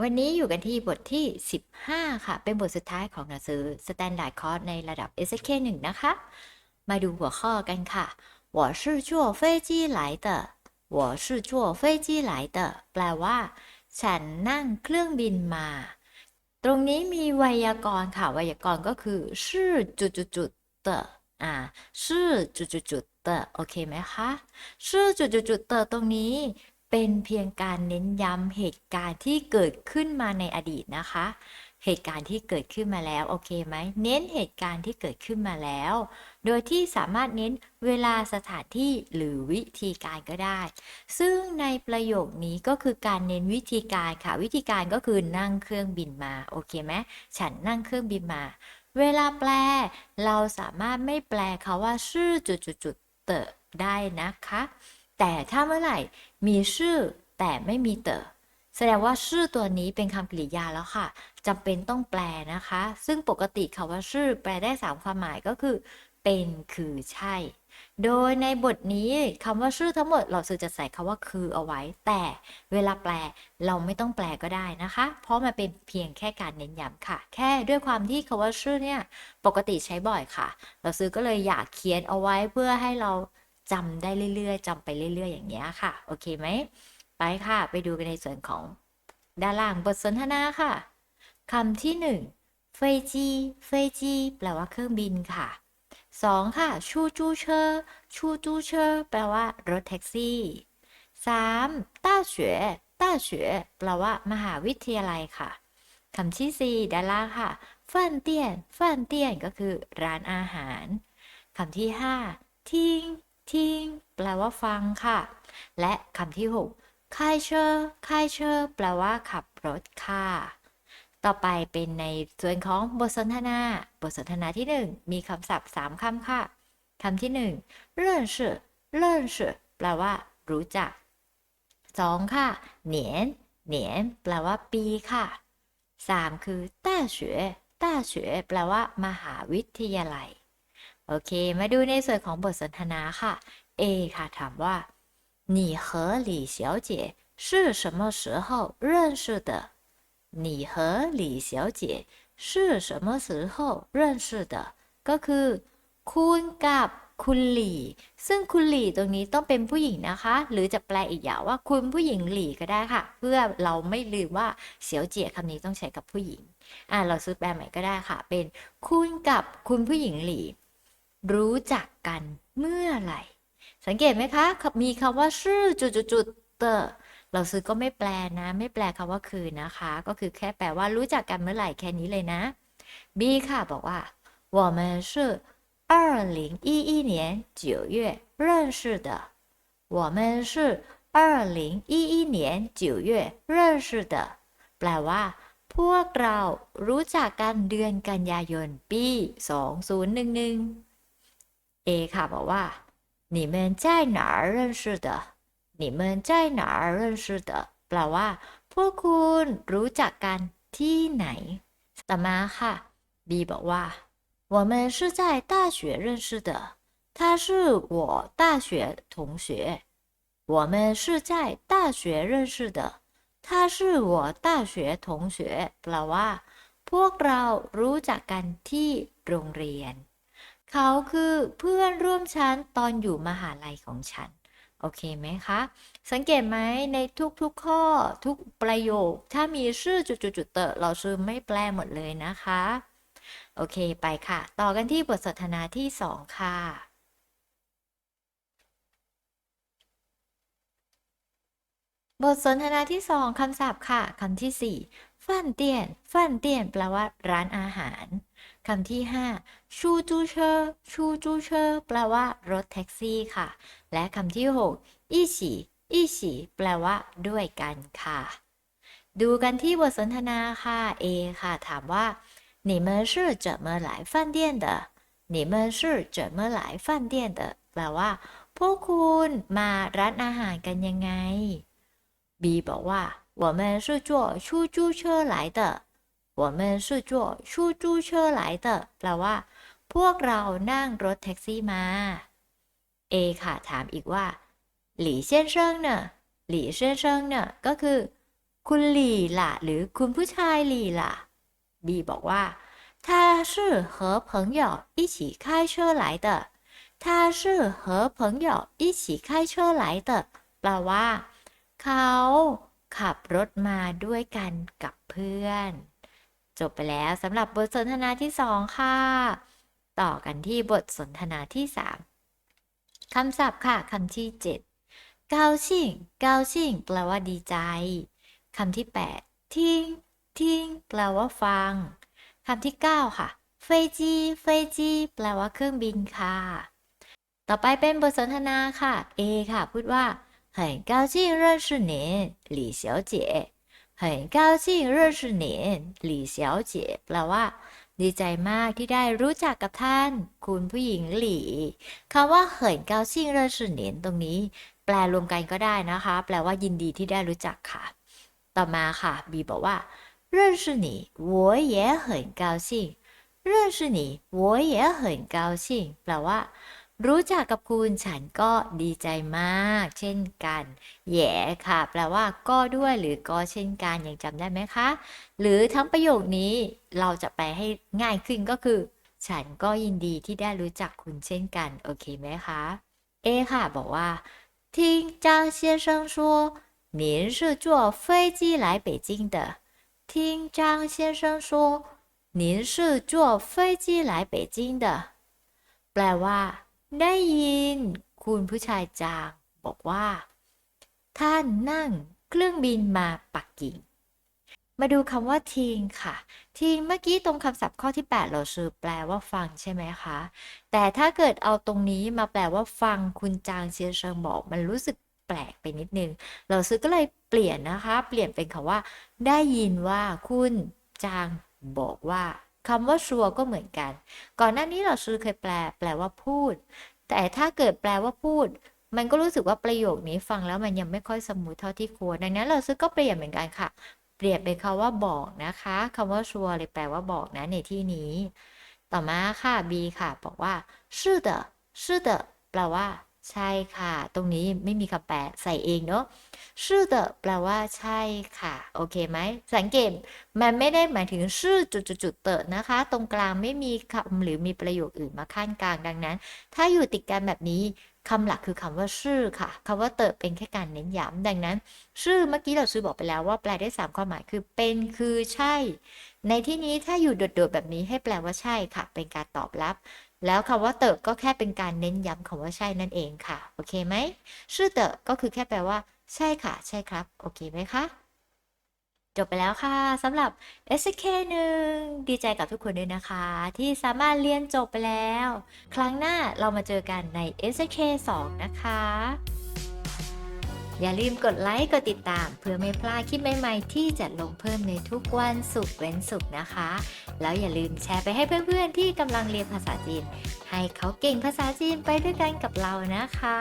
วันนี้อยู่กันที่บทที่ 15 ค่ะ เป็นบทสุดท้ายของหนังสือ Standard Course ในระดับ SK 1 นะคะ มาดูหัวข้อกันค่ะ我是坐飞机来的我是坐飞机来的แปลว่า ฉันนั่งเครื่องบินมา ตรงนี้มีไวยากรณ์ค่ะ ไวยากรณ์ก็คือชื่อจุดจุดจุดๆๆ的อ่าชื่อจุดจุดจุดๆๆ的โอเคไหมคะชื่อจุดจุดจุดๆๆ的ตรงนี้ เป็นเพียงการเน้นย้ำเหตุการณ์ที่เกิดขึ้นมาในอดีตนะคะ เหตุการณ์ที่เกิดขึ้นมาแล้ว โอเคไหม เน้นเหตุการณ์ที่เกิดขึ้นมาแล้ว โดยที่สามารถเน้นเวลาสถานที่หรือวิธีการก็ได้ ซึ่งในประโยคนี้ก็คือการเน้นวิธีการค่ะ วิธีการก็คือนั่งเครื่องบินมา โอเคไหมฉันนั่งเครื่องบินมา เวลาแปล เราสามารถไม่แปลคาว่าชื่อจุดๆๆเตอได้นะคะ แต่ถ้าเมื่อไหร่มีชื่อแต่ไม่มีเตอแสดงว่าชื่อตัวนี้เป็นคำกริยาแล้วค่ะจำเป็นต้องแปลนะคะ ซึ่งปกติคำว่าชื่อแปลได้สามความหมายก็คือ เป็นคือใช่ โดยในบทนี้คำว่าชื่อทั้งหมดเราสื่อจะใส่คำว่าคือเอาไว้ แต่เวลาแปลเราไม่ต้องแปลก็ได้นะคะ เพราะมันเป็นเพียงแค่การเน้นย้ำค่ะ แค่ด้วยความที่คำว่าชื่อเนี่ยปกติใช้บ่อยค่ะ เราซื้อก็เลยอยากเขียนเอาไว้เพื่อให้เรา จำได้เรื่อยๆจำไปเรื่อย ๆ อย่างเงี้ยค่ะ โอเคไหม ไปค่ะ ไปดูกันในส่วนของด้านล่างบทสนทนาค่ะคำที่หนึ่งเฟจีเฟจีแปลว่าเครื่องบินค่ะสองค่ะ ชูจูเชอร์ชูจูเชอร์แปลว่ารถแท็กซี่สามต้าเฉวต้าเฉวแปลว่า มหาวิทยาลัยค่ะคำที่สี่ด้านล่างค่ะฟันเตียนฟันเตียนก็คือร้านอาหารคำที่ห้าทิ้ง ทิ้งแปลว่าฟังค่ะ และคำที่หกคายเชอร์คายเชอร์แปลว่าขับรถค่ะ ต่อไปเป็นในส่วนของบทสนทนา บทสนทนาที่หนึ่งมีคำศัพท์สามคำค่ะคำที่หนึ่งเรื่อนชื่อเรื่อนชื่อแปลว่า รู้จักสองค่ะ เหนียนเหนียนแปลว่าปีค่ะสามคือต้าเฉวต้าเฉวแปลว่า มหาวิทยาลัย โอเค มาดูในส่วนของบทสนทนาค่ะ A ค่ะถามว่า你和李小姐是什么时候认识的？你和李小姐是什么时候认识的？ก็คือ คุณกับคุณหลี่ ซึ่งคุณหลี่ตรงนี้ต้องเป็นผู้หญิงนะคะ หรือจะแปลอีกอย่างว่าคุณผู้หญิงหลี่ก็ได้ค่ะ เพื่อเราไม่ลืมว่าเสียวเจียคำนี้ต้องใช้กับผู้หญิง อ่าเราซื้อแปลใหม่ก็ได้ค่ะ เป็นคุณกับคุณผู้หญิงหลี่ รู้จักกันเมื่อไหร่ สังเกตไหมคะ มีคำว่าชื่อจุดๆๆเตอเราซื้อก็ไม่แปลนะ ไม่แปลคำว่าคือนะคะ ก็คือแค่แปลว่ารู้จักกันเมื่อไหร่แค่นี้เลยนะ B ค่ะบอกว่า我们是二零一一年九月认识的我们是二零一一年九月认识的แปลว่า พวกเรารู้จักกันเดือนกันยายนปี 2011 A ค่ะบอกว่า你们在哪儿认识的你们在哪儿认识的แปลว่า พวกคุณรู้จักกันที่ไหน ต่อมาค่ะ B บอกว่า我们是在大学认识的他是我大学同学我们是在大学认识的他是我大学同学แปลว่า พวกเรารู้จักกันที่โรงเรียน เขาคือเพื่อนร่วมชั้นตอนอยู่มหาลัยของฉัน โอเคไหมคะ สังเกตไหมในทุกๆข้อทุกประโยค ถ้ามีชื่อจุดๆเตอะเราชื่อไม่แปลหมดเลยนะคะ โอเคไปค่ะ ต่อกันที่บทสนทนาที่สองค่ะ บทสนทนาที่สองคำศัพท์ค่ะคำที่สี่ฟันเตียนฟันเตียนแปลว่าร้านอาหาร คำที่ห้าชูจูเชอร์ชูจูเชอร์แปลว่า รถแท็กซี่ค่ะ และคำที่หกอีฉีอีฉีแปลว่า ด้วยกันค่ะ ดูกันที่บทสนทนาค่ะ A ค่ะ ถามว่า你们是怎么来饭店的你们是怎么来饭店的แปลว่า พวกคุณมาร้านอาหารกันยังไง B บอกว่า我们是坐出租车来的 我们是坐出租车来的แปลว่า พวกเรานั่งรถแท็กซี่มา A ค่ะถามอีกว่าหลี่เซียนเซิงเน่ะหลี่เซียนเซิงเน่ะก็คือ คุณหลี่ล่ะ หรือคุณผู้ชายหลี่ล่ะ บีบอกว่า他是和朋友一起开车来的他是和朋友一起开车来的แปลว่า เขาขับรถมาด้วยกันกับเพื่อน จบไปแล้วสำหรับบทสนทนาที่สองค่ะ ต่อกันที่บทสนทนาที่สามคำศัพท์ค่ะคำที่เจ็ดเกาชิงเกาชิงแปลว่าดีใจ คำที่แปดทิ้งทิ้งแปลว่าฟัง คำที่เก้าค่ะเฟจีเฟจีแปลว่าเครื่องบินค่ะ ต่อไปเป็นบทสนทนาค่ะ A ค่ะ พูดว่า很高兴认识您李小姐 很高兴认识您李小姐แปลว่า ดีใจมากที่ได้รู้จักกับท่าน คุณผู้หญิงหลี่คำว่าเหินเกาซิ่งเริ่ชเหนียนตรงนี้ แปลรวมกันก็ได้นะคะ แปลว่ายินดีที่ได้รู้จักค่ะ ต่อมาค่ะ บีบอกว่าเริ่ชื่อหนี我也很高兴认识你我也很高兴แปลว่า รู้จักกับคุณฉันก็ดีใจมาก เช่นกัน แย่ค่ะ แปลว่าก็ด้วยหรือก็เช่นกันยังจำได้ไหมคะ หรือทั้งประโยคนี้เราจะไปให้ง่ายขึ้นก็คือ ฉันก็ยินดีที่ได้รู้จักคุณเช่นกัน โอเคไหมคะ เอค่ะ บอกว่า听张先生说您是坐飞机来北京的听张先生说您是坐飞机来北京的แปลว่า ได้ยิน คุณผู้ชายจางบอกว่า ท่านนั่งเครื่องบินมาปักกิ่ง มาดูคำว่าทิงค่ะทิงเมื่อกี้ตรงคำศัพท์ข้อที่ 8 เราซื้อแปลว่าฟังใช่ไหมคะ แต่ถ้าเกิดเอาตรงนี้มาแปลว่าฟังคุณจางเซียเชิงบอกมันรู้สึกแปลกไปนิดนึง เราซื้อก็เลยเปลี่ยนนะคะ เปลี่ยนเป็นคำว่า ได้ยินว่าคุณจางบอกว่า คำว่าชัวก็เหมือนกัน ก่อนหน้านี้เราซื้อเคยแปล แปลว่าพูด แต่ถ้าเกิดแปลว่าพูด มันก็รู้สึกว่าประโยคนี้ฟังแล้วมันยังไม่ค่อยสมูทเท่าที่ควร ดังนั้นเราซื้อก็เปลี่ยนเหมือนกันค่ะ เปลี่ยนเป็นคำว่าบอกนะคะ คำว่าชัวเลยแปลว่าบอกนะในที่นี้ ต่อมาค่ะ B ค่ะ บอกว่าชื่อเดชื่อเดแปลว่า ใช่ค่ะ ตรงนี้ไม่มีคำแปลใส่เองเนาะ是的แปลว่าใช่ค่ะ โอเคไหม สังเกต มันไม่ได้หมายถึงชื่อจุดๆเตอะนะคะ ตรงกลางไม่มีคำหรือมีประโยคอื่นมาขั้นกลางดังนั้น ถ้าอยู่ติดกันแบบนี้คำหลักคือคำว่าชื่อค่ะคำว่าเติบเป็นแค่การเน้นย้ำดังนั้น ชื่อเมื่อกี้เราซื้อบอกไปแล้วว่าแปลได้สามความหมายคือเป็นคือใช่ ในที่นี้ถ้าอยู่โดดๆแบบนี้ให้แปลว่าใช่ค่ะ เป็นการตอบรับ แล้วคำว่าเติบก็แค่เป็นการเน้นย้ำคำว่าใช่นั่นเองค่ะ โอเคไหม ชื่อเติบก็คือแค่แปลว่า ใช่ค่ะ ใช่ครับ โอเคไหมคะ จบไปแล้วค่ะสำหรับ SK หนึ่งดีใจกับทุกคนด้วยนะคะ ที่สามารถเรียนจบไปแล้ว ครั้งหน้าเรามาเจอกันใน SK 2นะคะ อย่าลืมกดไลค์ กดติดตาม เพื่อไม่พลาดคลิปใหม่ๆ ที่จะลงเพิ่มในทุกวันศุกร์เว้นศุกร์นะคะ แล้วอย่าลืมแชร์ไปให้เพื่อนๆ ที่กำลังเรียนภาษาจีน ให้เขาเก่งภาษาจีนไปด้วยกันกับเรานะคะ